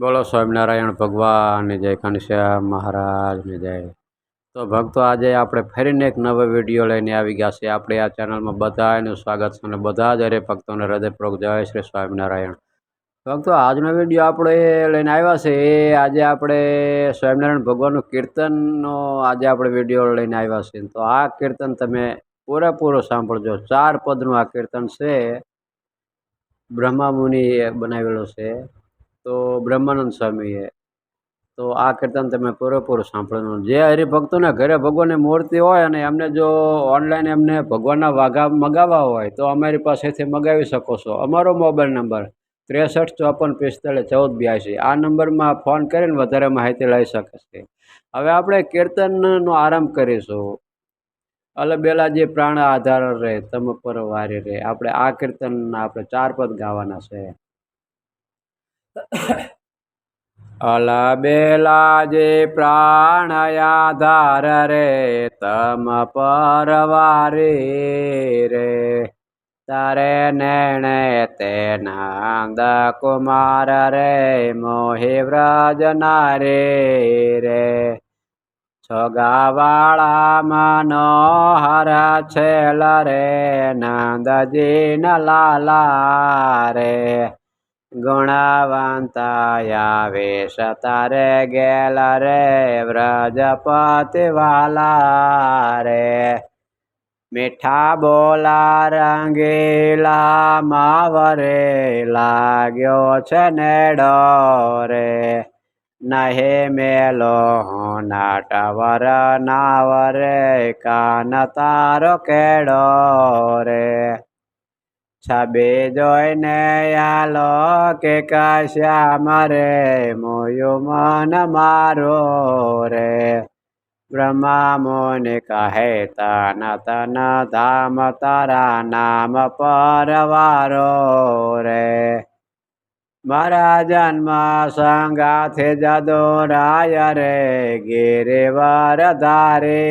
બોલો સ્વામિનારાયણ ભગવાન, જય ઘનશ્યામ મહારાજની જય. તો ભક્તો, આજે આપણે ફરીને એક નવો વીડિયો લઈને આવી ગયા છે આપણે આ ચેનલમાં બધાનું સ્વાગત છે અને બધા જ હરે ભક્તોને હૃદયપૂર્વક જય શ્રી સ્વામિનારાયણ. ભક્તો, આજનો વીડિયો આપણે લઈને આવ્યા છે. એ આજે આપણે સ્વામિનારાયણ ભગવાનનું કીર્તનનો આજે આપણે વીડિયો લઈને આવ્યા છે તો આ કીર્તન તમે પૂરેપૂરો સાંભળજો. ચાર પદનું આ કીર્તન છે. બ્રહ્મા મુનિએ બનાવેલું છે. તો બ્રહ્માનંદ સ્વામીએ, તો આ કીર્તન તમે પૂરેપૂરું સાંભળવાનું. જે હરિભક્તોના ઘરે ભગવાનની મૂર્તિ હોય અને એમને જો ઓનલાઈન એમને ભગવાનના વાઘા મગાવવા હોય, તો અમારી પાસેથી મગાવી શકો છો. અમારો મોબાઈલ નંબર ત્રેસઠ ચોપન પિસ્તાળીસ ચૌદ બ્યાસી. આ નંબરમાં ફોન કરીને વધારે માહિતી લઈ શકે હવે આપણે કીર્તનનો આરંભ કરીશું. અલબેલા જે પ્રાણ આધાર રહે, તમ પર વારી રહે. આપણે આ કીર્તન આપણે ચાર પદ ગાવાના છે. અલબેલા જે પ્રાણ આધાર રે તમ પરવારી રે તારે નેણે તે નંદ કુમાર રે મોહી વ્રજ રે રે છગાવાળા મનોહર છેલ રે નંદજી લાલા રે ગુણવંતાયા વેશ તારે ગેલ રે, વ્રજપતિ વાલા રે. મીઠા બોલા રંગીલા માવરે લાગ્યો છે ને ડોરે નહે મેલો નાટવર નાવરે, કાન તારો કેડો રે. છબે જોઈને આલો કે કાશ્યા મારે, મોયું મન મારો રે. બ્રહ્મા મોને કહે, તન તન ધામ તારા નામ પરવારો રે. મારા જન્મ સંગાથે જદો રાય રે, ગિરિવર ધારે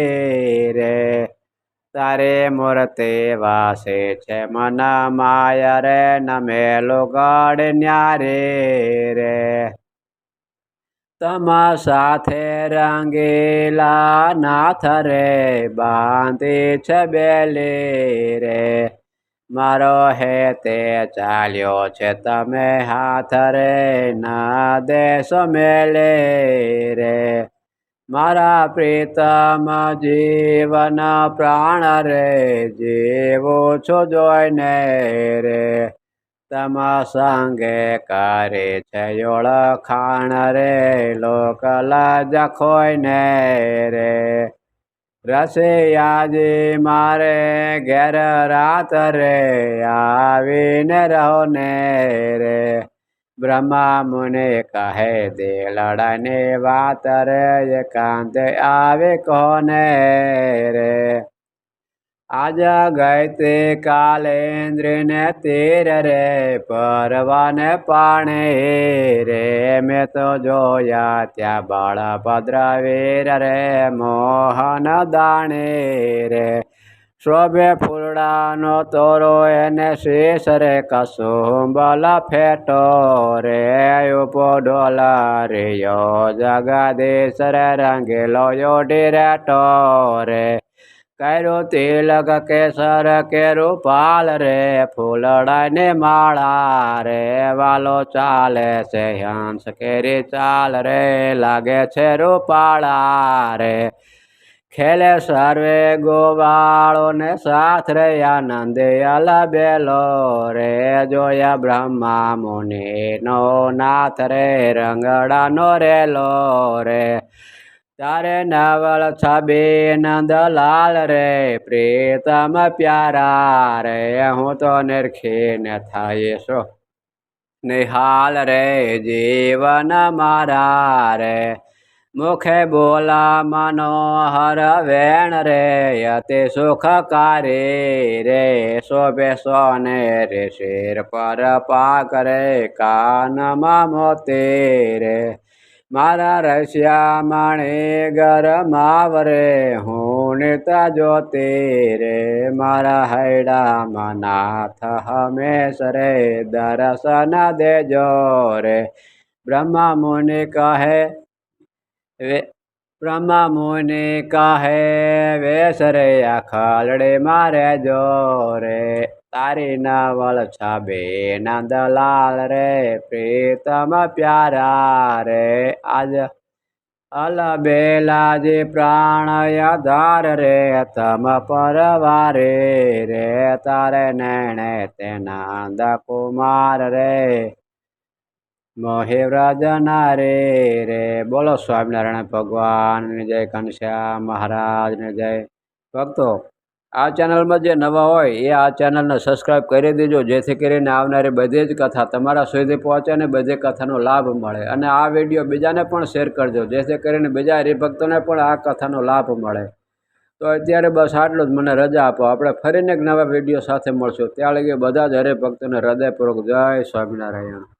રે. તારે મૂર્તિ વાસે છે. મન માય રે નમે ગઢ ન્યારે રે. તમા સાથે રંગેલા નાથ રે, બાંધી છે બેલે રે. મારો હે તે ચાલ્યો છે, તમે હાથ રે, ના દેશો મેલે રે. મારા પ્રીતમ જીવન પ્રાણ રે, જીવો છો જોઈને રે. તમા સંગે કરે છે ઓળખાણ રે, લોકલા જખોઈને રે. રસિયાજી મારે ઘેર રાત રે, આવીને રહો ને રે. બ્રહ્મા મુને કહે, દે લડાને વાત રે, એકાંત આવે કોને રે? આજ ગઈ તે કાલેન્દ્રને તેર રે, પરવાને પાણે રે. મેં તો જોયા ત્યાં બાળભદ્ર વીર રે, મોહન દાણે રે. શોભે ફૂલડાનો તોરો એને શેષ રે કસુંબલા ફેટો રે ઉપો ડોલા રે યો જગદીશ રે રંગેલો રેટો રે. કર્યો તિલક કેસર કેરું પાલ રે, ફૂલડાને માળા રે, વાલો ચાલે છે હંસ કેરી ચાલ રે, લાગે છે રૂપાળા રે. ખેલે સર્વે ગોવાળો ને સાથ રે આનંદ અલબેલો રે જોયા બ્રહ્મા મુનિ નો નાથ રે, રંગડાનો રેલો રે. તારે નવલ છબે નંદલાલ રે, પ્રીતમ પ્યારા રે. હું તો નિરખીને થાય છો નિહાલ રે, જીવન મારા રે. મુખે બોલા મનોહર વેણ રે અતિ સુખકારી રે શોભે સોને રે શેર પર પાક રે કાનમાં મોતી રે મારા રસ્યા માણે ગરમાવરે હું નેતા જોતે રે મારા હૈડામાં નાથ હમેશ રે દર્શન દેજો રે બ્રહ્મા મુનિ કહે વે બ્રહ્મા મુનિ કહે વેસ રે આ ખાલડે મારે જો રે તારી નવલ છબે નંદલાલ રે, પ્રીતમ પ્યારા રે. આજ અલ બેલાજી પ્રાણય ધાર રે, તમ પરવારે રે. તારે નૈણે તે નંદ કુમાર રે. મોહે વ્રજના રે રે. બોલો સ્વામિનારાયણ ભગવાનની જય ઘનશ્યામ મહારાજને જય ભક્તો. આ ચેનલમાં જે નવા હોય એ આ ચેનલને સબસ્ક્રાઈબ કરી દેજો, જેથી કરીને આવનારી બધી જ કથા તમારા સુધી પહોંચે અને બધી કથાનો લાભ મળે. અને આ વીડિયો બીજાને પણ શેર કરજો, જેથી કરીને બીજા હરિભક્તોને પણ આ કથાનો લાભ મળે. તો અત્યારે બસ આટલું જ. મને રજા આપો. આપણે ફરીને એક નવા વીડિયો સાથે મળશું. ત્યાં લગી બધા જ હરિભક્તોને હૃદયપૂર્વક જય સ્વામિનારાયણ.